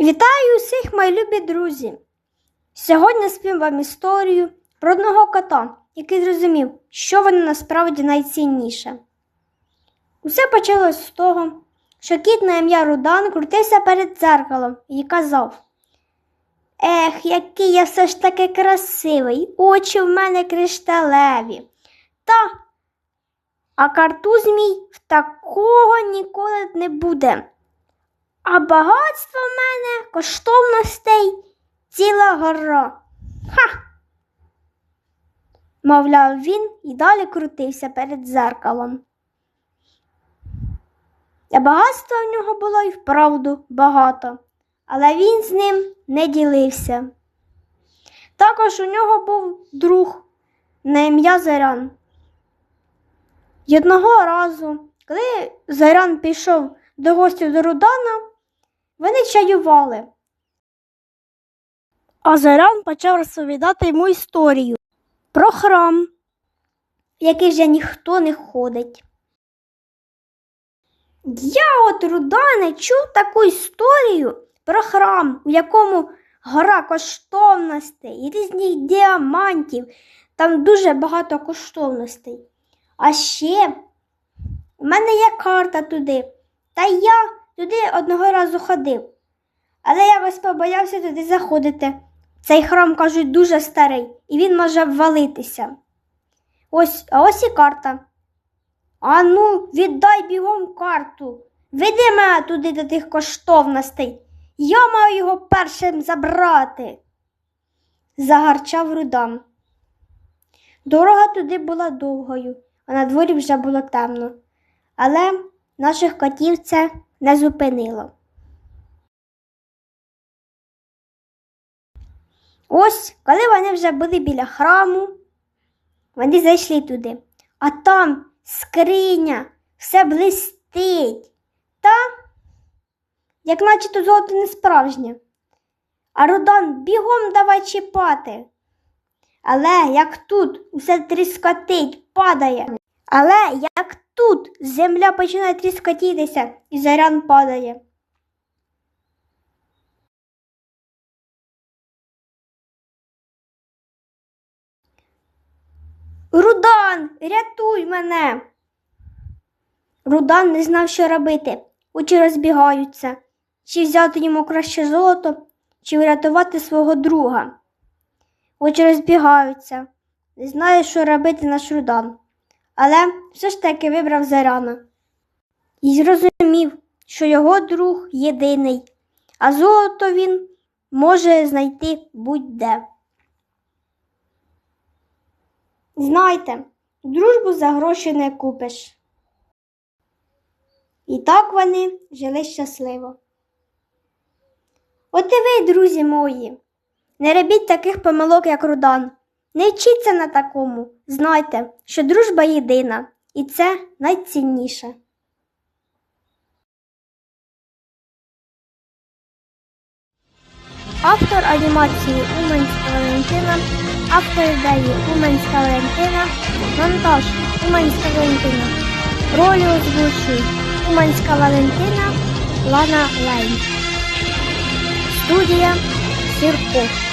Вітаю усіх, мої любі друзі! Сьогодні спім вам історію про одного кота, який зрозумів, що воно насправді найцінніше. Усе почалось з того, що кіт на ім'я Рудан крутився перед дзеркалом і казав: Ех, який я все ж таки красивий, очі в мене кришталеві. Та, а картуз мій в такого ніколи не буде. А багатство в мене коштовностей ціла гора. Ха. Мовляв він і далі крутився перед дзеркалом. А багатства в нього було й вправду багато, але він з ним не ділився. Також у нього був друг на ім'я Зарян. І одного разу, коли Зарян пішов до гостів до Рудана, вони чаювали. А Зарян почав розповідати йому історію про храм, в який вже ніхто не ходить. Я от Рудане чув таку історію про храм, у якому гора коштовностей і різних діамантів, там дуже багато коштовностей. А ще у мене є карта туди, та я туди одного разу ходив. Але я вас побоявся туди заходити. Цей храм, кажуть, дуже старий, і він може обвалитися. Ось, а ось і карта. Ану, віддай бігом карту. Веди мене туди до тих коштовностей. Я маю його першим забрати. Загарчав Рудан. Дорога туди була довгою, а на дворі вже було темно. Але наших котів це не зупинило. Ось, коли вони вже були біля храму, вони зайшли туди, а там скриня, все блистить, та, як наче то золото не справжнє. А Рудан бігом давай чіпати. Але як тут усе тріскотить, падає. Але як тут земля починає тріскотітися і зарян падає. Рудан, рятуй мене. Рудан не знав, що робити. Очі розбігаються, чи взяти йому краще золото, чи врятувати свого друга. Очі розбігаються, не знає, що робити наш Рудан. Але все ж таки вибрав Заряна. І зрозумів, що його друг єдиний, а золото він може знайти будь-де. Знайте, дружбу за гроші не купиш. І так вони жили щасливо. От і ви, друзі мої, не робіть таких помилок, як Рудан. Не вчіться на такому. Знайте, що дружба єдина, і це найцінніше. Автор анімації Уманська Валентина, автор ідеї Уманська Валентина, монтаж Уманська Валентина. Ролі озвучують Уманська Валентина, Лана Лайн. Студія Сірко.